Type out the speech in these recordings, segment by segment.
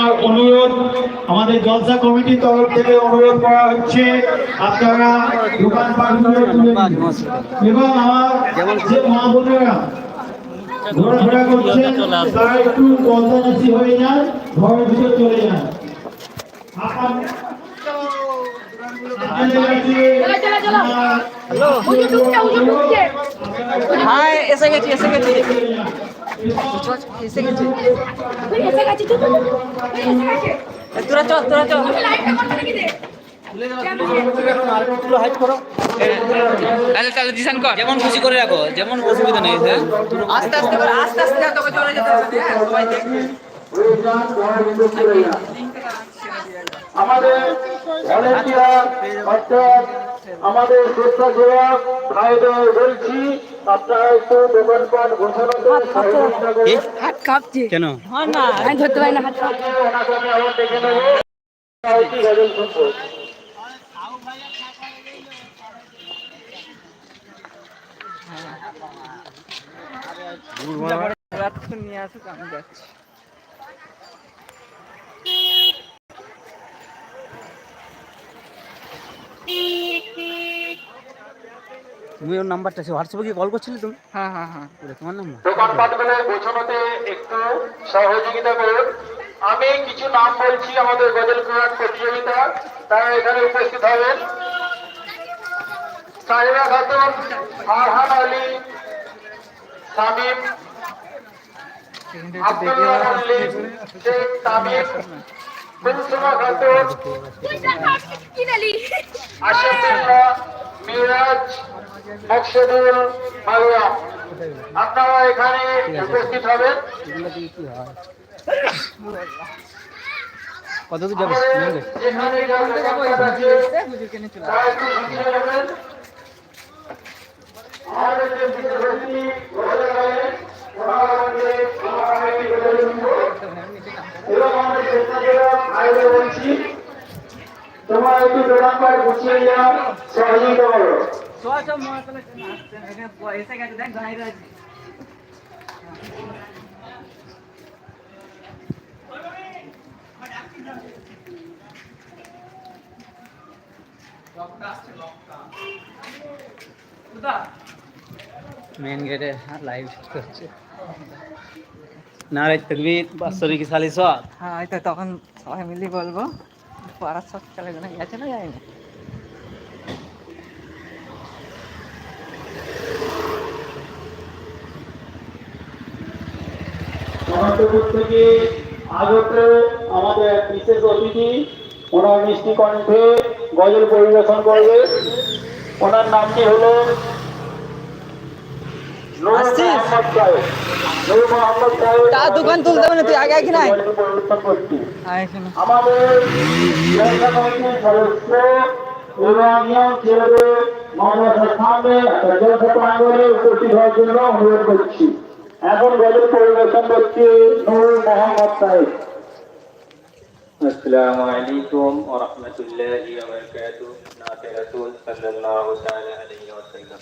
আমার অনুরোধ আমাদের জলসা কমিটির তরফ থেকে অনুরোধ করা হচ্ছে আপনারা তুলে এবং আমার যে মা বোনেরা ঘোরাফেরা করছেন তারা একটু পদ্মানাসি হয়ে যান ঘরের ভিতরে চলে যান। হ্যাঁ এসে গেছি এসে গেছি। তোরা কর যেমন খুশি করে রাখো যেমন অসুবিধা নেই আস্তে আস্তে আস্তে আস্তে আমাদের অর্থাৎ আমাদের স্বেচ্ছাসেবক ভাইদের বলছি আপনারা একটু দোকানপাট ঘোষণাতে সহযোগিতা হাত কাঁপছে। কেন? না। আমি ধরতে পারি না হাত কাঁপছে ওনাকে আমি আবার দেখে নেব হয়তো গজল শুনব নিয়ে আসুক আমি যাচ্ছি। তুমি ওর নাম্বারটা আছে হোয়াটসঅ্যাপে কি কল করছিলে তুমি? হ্যাঁ হ্যাঁ হ্যাঁ। তোমার নাম্বার? দোকানপাটগুলো গোছানোতে একটু সহযোগিতা করুন। আমি কিছু নাম বলছি আমাদের গজল কোরআন প্রতিযোগিতা। তারা এখানে উপস্থিত হবেন। সাহেবা খাতুন ফারহান আলী সামিম আব্দুল্লাহ মল্লিক শেখ তামিম। কুলসুমা খাতুন? আশিফুল্লাহ মিরাজ মকসুদুল মালুয়া আপনারা এখানে উপস্থিত হবেন কত দূর যাবে আমাদের যেখানে যা দোকানপাট আছে, তারা একটু পিছিয়ে যাবেন। আমাদের যে বিশেষ অতিথি ঘরে গেলেন, ওনারা আমাদের আমার কমিটি করে দিব। এবং আমাদের স্বেচ্ছাসেবক ভাইদের বলছি তোমরা একটু দোকানপাট গুছিয়ে যাও মেন গেটে লাইভ করছে। না রে তকবীর সালি সাত হ্যাঁ তখন সবাই মিলে বলব, পাড়ার সব চলে গেছে না যায়নি? অনন্তপুর থেকে আগত আমাদের বিশেষ অতিথি ওনার মিষ্টি কণ্ঠে গজল পরিবেশন করবে। ওনার নামটি হলো দোকান তুলতে হবে তুই আগে নাই? আমাদের সদস্য ছেলেদের উপস্থিত হওয়ার জন্য অনুরোধ করছি। এখন গজল পরিবেশন করছি নূর মোহাম্মদ সাহেব السلام عليكم ورحمة الله وبركاته نعت رسول صلى الله تعالى عليه وسلم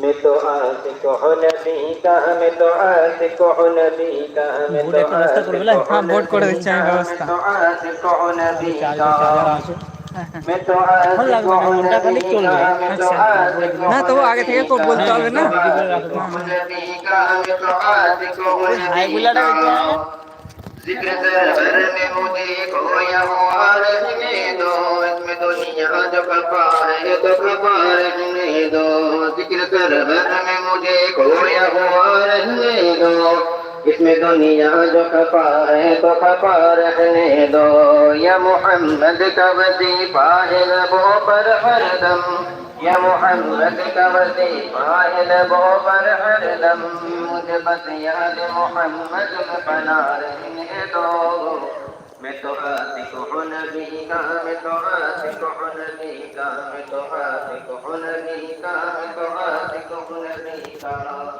मैं तो आशिक हूँ नबी का मैं तो आशिक हूँ नबी का मैं बोर्ड तो একটা ব্যবস্থা করে দিলে? হ্যাঁ, বোর্ড করে দিচ্ছি আমি ব্যবস্থা। मैं तो आशिक हूँ नबी का मैं तो এখন आशिक লাগবে না, हूँ মনটা খালি नबी চলবে। का না তবু আগে থেকে বলতে হবে না ذکر سرور میں مجھے کو یا ہمارے ہمیں دو اس میں دنیا جو کفا ہے تو کفا ہے ہمیں دو ذکر سرور میں مجھے کو یا ہمارے ہمیں دو खपा रहने दो जिक्र सरवर में मुझे खोया हुआ रहने दो इसमें दुनिया जो खपा है तो खपा रहने दो या मोहम्मद का वजीफा है लबों पर हरदम या मोहम्मद का वजीफा है लबों पर हरदम मुझे बस याद मोहम्मद में बना रहने दो मैं तो आशिक हूँ नबी का मैं तो आशिक हूँ नबी का मैं तो आशिक हूँ नबी का मैं तो आशिक हूँ नबी का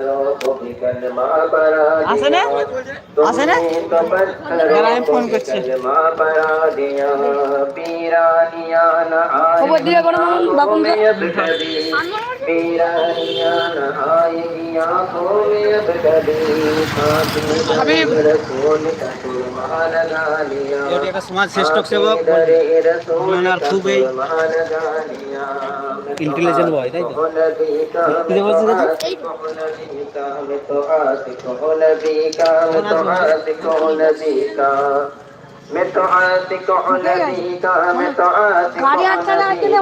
আছে না আছে না আমি ফোন করছি খবর দিলে বড় সমাজ শ্রেষ্ঠ সেবক খুবই intelligent boy, তাই তো? কি যে বলছে দাদা? بطاعتك أناديك بطاعتك أناديك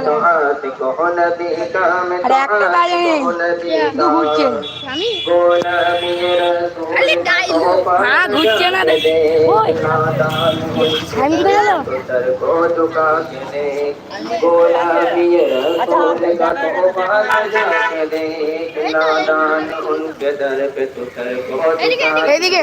بطاعتك أناديك بطاعتك أناديك غلامي رسول গোলামি রসুল নাদান উনকে দর পে তুতর কো এদিকে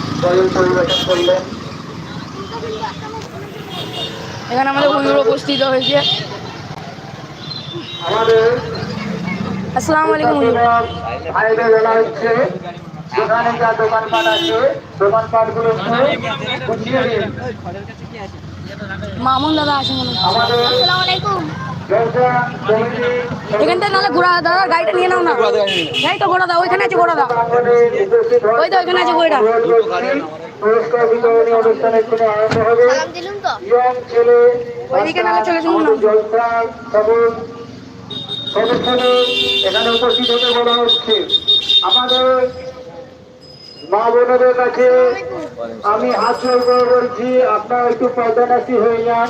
এখানে আমাদের হুজুর উপস্থিত হয়েছে। আমাদের আসসালামু আলাইকুম ভাইদের বেলা হচ্ছে দোকানে যা দোকানপাট আছে দোকানপাটগুলো মামুন দাদা আছে আমাদের আসসালামু আলাইকুম। ব্যবসা এখান থেকে নাহলে ঘোড়া দাদা গাড়িটা নিয়ে নাও না। এই তো ঘোড়া দাও ওইখানে আছে ঘোড়া দাও। ওই তো ওইখানে আছে ঘোড়া পুরস্কার বিতরণী অনুষ্ঠানের কোনো আরম্ভ হবে দিলুম তো। ইয়ং ছেলে ওইদিকে নাহলে চলে যাব না। আমাদের জলসা সদস্যদের এখানে উপস্থিত হতে বলা হচ্ছে আমাদের মা বোনদের কাছে আমি হাত জোর করে বলছি আপনারা একটু পর্দানাসি হয়ে যান।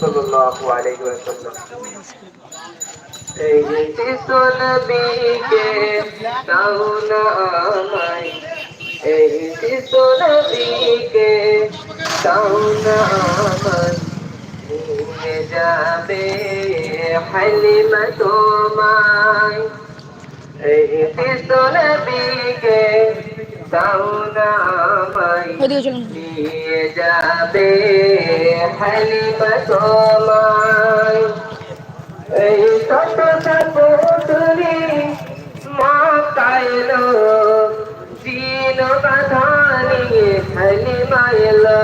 সাল্লাল্লাহু আলাইহি ওয়াসাল্লাম। এই যে সুনবীকে দাও না আমায়। এই তোমায়। এই যে সুনবীকে চলুন নিয়ে যাবে হালিমা তোমায় এই শত শত তুলি মা কাইলো দিন বাধানি হালিমা এলো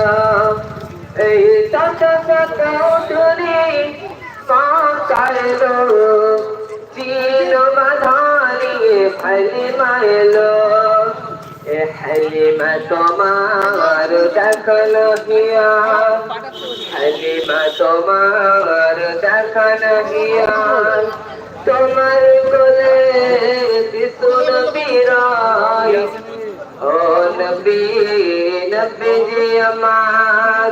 এই শত শত তুলি মা কাইলো দিন বাধানি হালিমা এলো হালিমা তোমার দেখল হিয়া হালিমা তোমার দেখল হিয়া তোমার কোলে বিশুন বিরায়। ও নবী নবী আমার।